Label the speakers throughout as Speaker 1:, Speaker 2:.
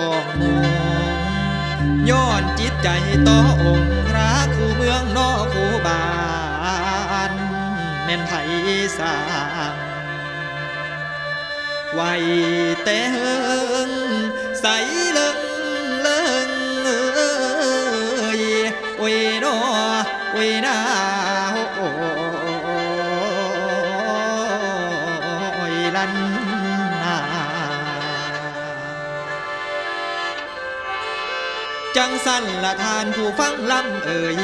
Speaker 1: ของหมงย้อนจิตใจต่อองค์พระคู่เมืองนอคู่บานแม่นไทยสร้างไว้แต่เฮิงใสเลิงเลิงเอ้ยโอ้ยนอโอ้ยนาโอ้ยลัน จังสั้นละทานผู้ฟังลำเอ่ย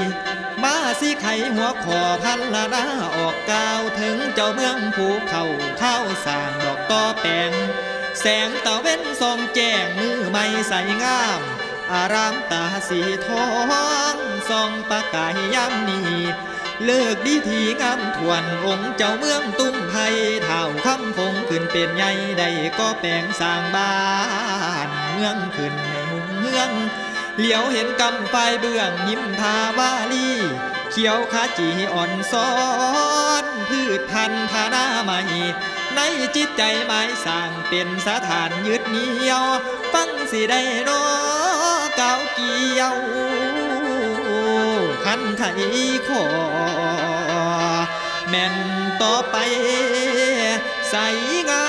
Speaker 1: มาสิไขหัวขอพันละนาออกกาวถึงเจ้าเมืองภูเขาข้าวสร้างดอกต่อแปงแสงตะเว้นส่องแจ้งมือไม่ใสงาม อารามตาสีทองส่องประกายยามนี้เลิกดีทีงามทวนองค์เจ้าเมืองตุ้มไผ่เท่าคำพงขึ้นเป็นใหญ่ใดก็แปลงสร้างบ้าน เมืองขึ้นในหุ่งเมือง เหลียวเห็นกำไฟเบื้องยิ้มทาวาลีเขียวขาจีอ่อนซ้อน พืชพันธุ์ธนาใหม่ ในจิตใจหมายสร้างเป็นสถานยึดเหนี่ยว ฟังสิได้นอเกาเกี่ยวคันไทยขอแม่นต่อไป ใสงา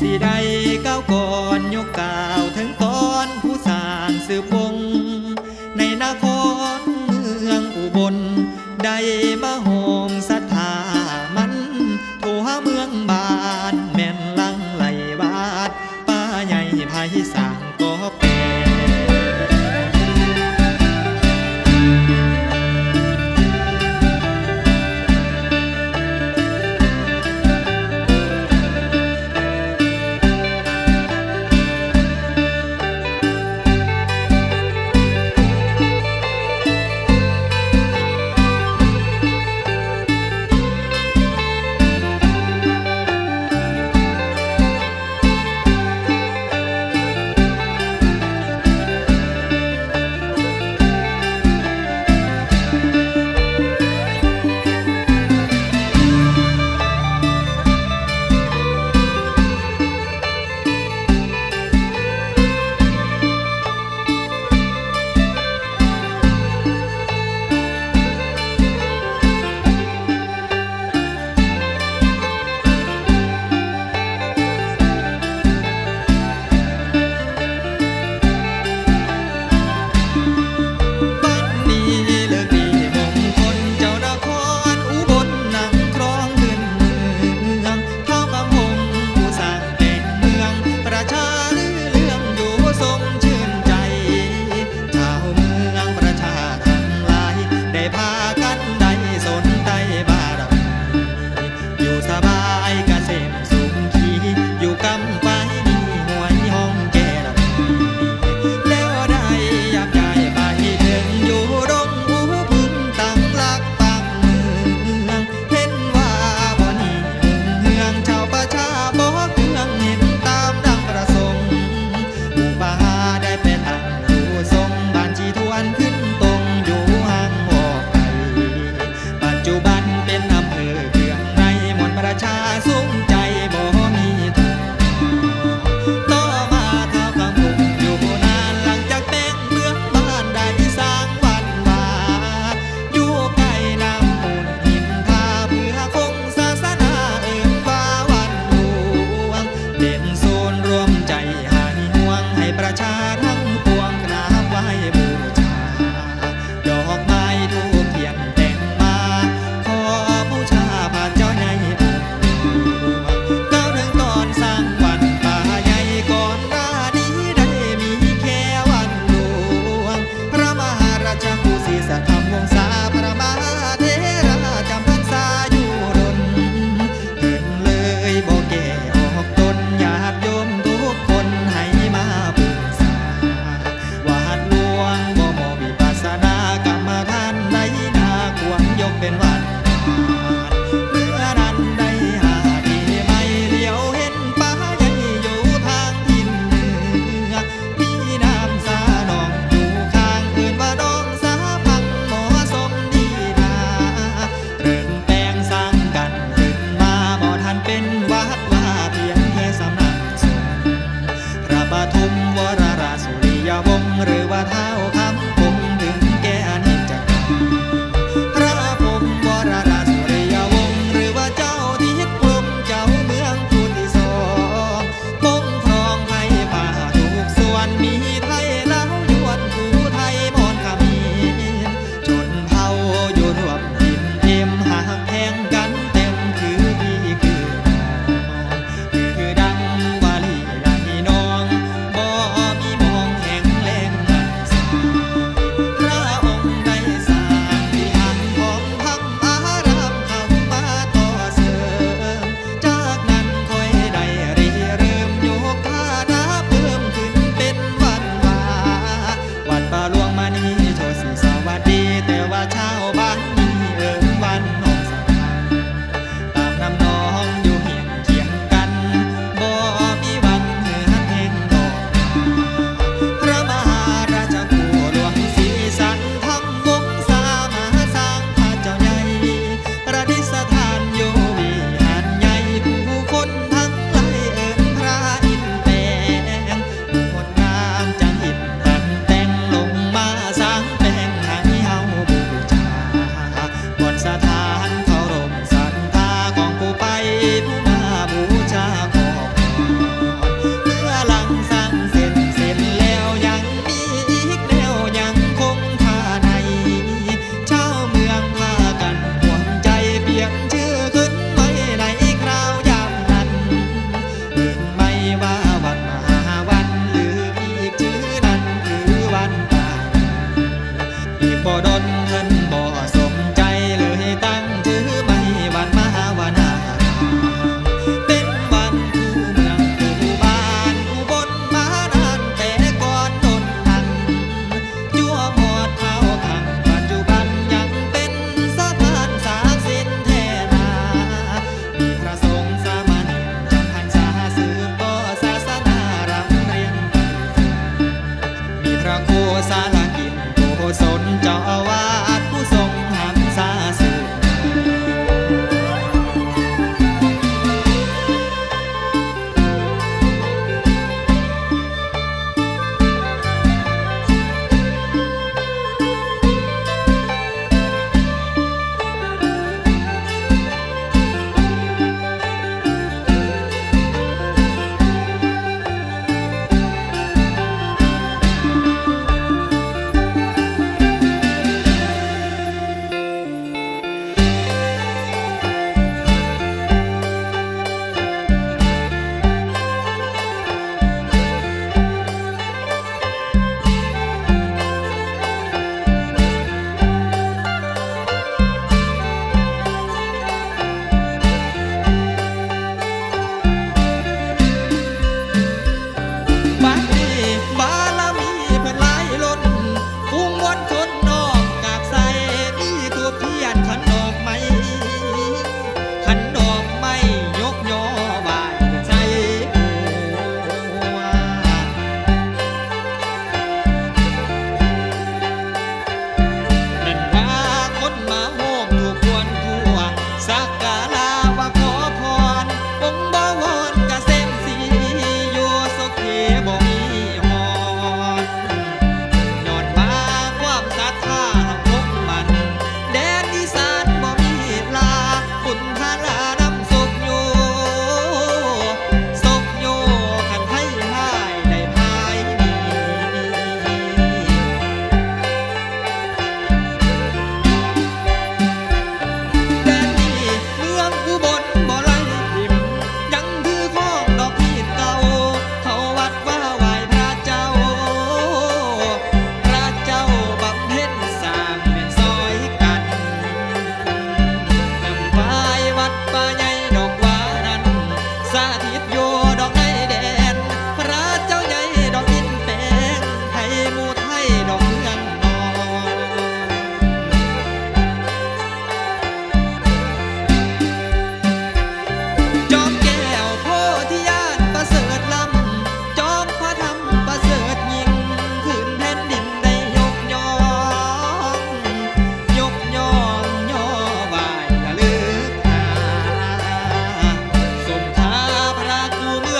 Speaker 1: สิได้ก้าวก่อนยกกล่าวถึงต จุบัน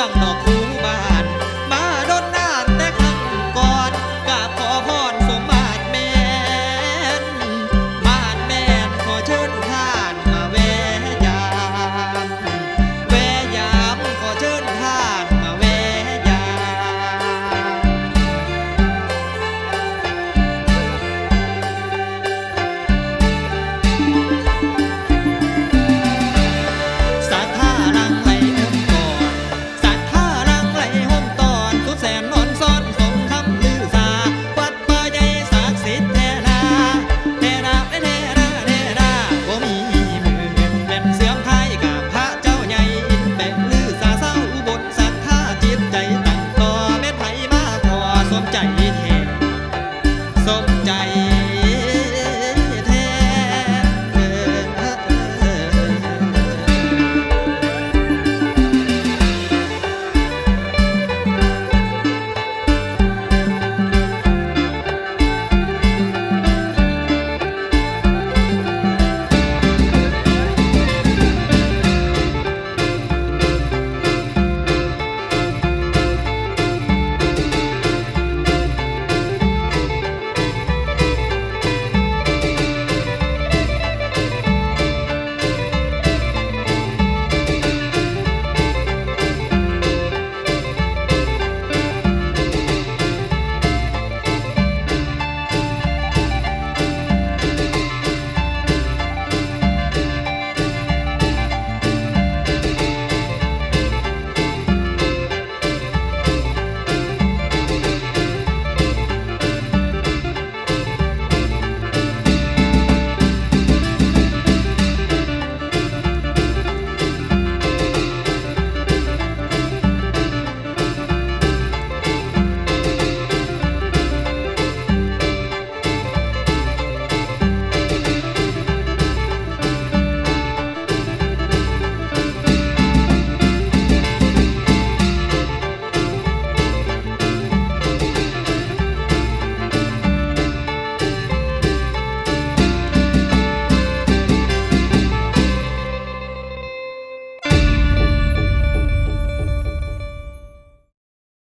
Speaker 1: Bắt calle.